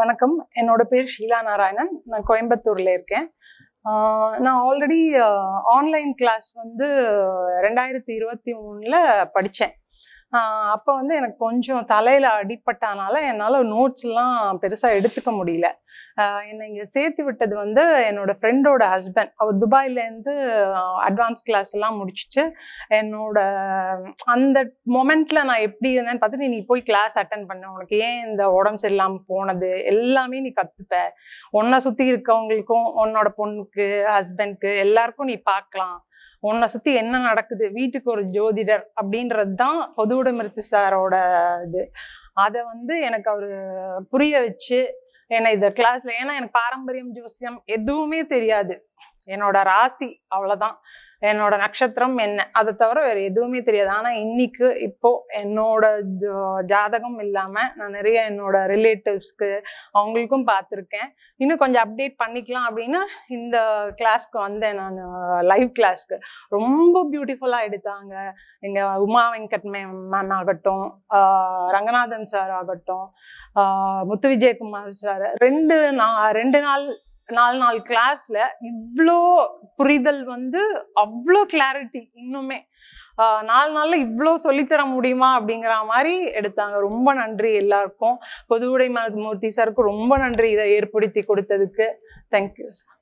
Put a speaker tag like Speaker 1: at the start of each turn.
Speaker 1: வணக்கம். என்னோட பேர் ஷீலா நாராயணன். நான் கோயம்புத்தூர்ல இருக்கேன். நான் ஆல்ரெடி ஆன்லைன் கிளாஸ் வந்து ரெண்டாயிரத்தி இருபத்தி மூணுல படித்தேன் அப்போ வந்து எனக்கு கொஞ்சம் தலையில் அடிப்பட்டனால என்னால் நோட்ஸ்லாம் பெருசாக எடுத்துக்க முடியல. என்னை இங்கே சேர்த்து விட்டது வந்து என்னோட ஃப்ரெண்டோட ஹஸ்பண்ட் அவர் துபாயிலேருந்து அட்வான்ஸ் கிளாஸ் எல்லாம் முடிச்சுட்டு என்னோட அந்த மொமெண்ட்டில் நான் எப்படி இருந்தேன்னு பார்த்துட்டு நீ போய் கிளாஸ் அட்டன் பண்ண. உனக்கு ஏன் இந்த உடம்பு சரியில்லாமல் போனது? எல்லாமே நீ கற்றுப்ப உன்னை சுற்றி இருக்கவங்களுக்கும் உன்னோட பொண்ணுக்கு ஹஸ்பண்ட்க்கு எல்லாருக்கும் நீ பார்க்கலாம். உன்னை சுற்றி என்ன நடக்குது? வீட்டுக்கு ஒரு ஜோதிடர் அப்படின்றது தான் பொதுவுடைமிருத்து சாரோட இது. அதை வந்து எனக்கு அவர் புரிய வச்சு என்னை இந்த கிளாஸ்ல ஏன்னா எனக்கு பாரம்பரியம் ஜோசியம் எதுவுமே தெரியாது. என்னோட ராசி அவ்வளோதான் என்னோட நட்சத்திரம் என்ன? அதை தவிர வேறு எதுவுமே தெரியாது. ஆனால் இன்னைக்கு இப்போ என்னோட ஜாதகம் இல்லாமல் நான் நிறைய என்னோட ரிலேட்டிவ்ஸ்க்கு அவங்களுக்கும் பார்த்துருக்கேன். இன்னும் கொஞ்சம் அப்டேட் பண்ணிக்கலாம் அப்படின்னு இந்த கிளாஸ்க்கு வந்தேன் நான். லைவ் கிளாஸ்க்கு ரொம்ப பியூட்டிஃபுல்லாக எடுத்தாங்க. எங்கள் உமா வெங்கட் மேம் ஆகட்டும் ரங்கநாதன் சார் ஆகட்டும் முத்து விஜயகுமார் சார் ரெண்டு நா ரெண்டு நாள் நாலு நாள் கிளாஸ்ல இவ்வளோ புரிதல் வந்து அவ்வளோ கிளாரிட்டி இன்னுமே. நாலு நாளில் இவ்வளோ சொல்லித்தர முடியுமா அப்படிங்கிற மாதிரி எடுத்தாங்க. ரொம்ப நன்றி எல்லாருக்கும். பொதுவுடை மூர்த்தி சாருக்கு ரொம்ப நன்றி இதை ஏற்படுத்தி கொடுத்ததுக்கு. தேங்க்யூ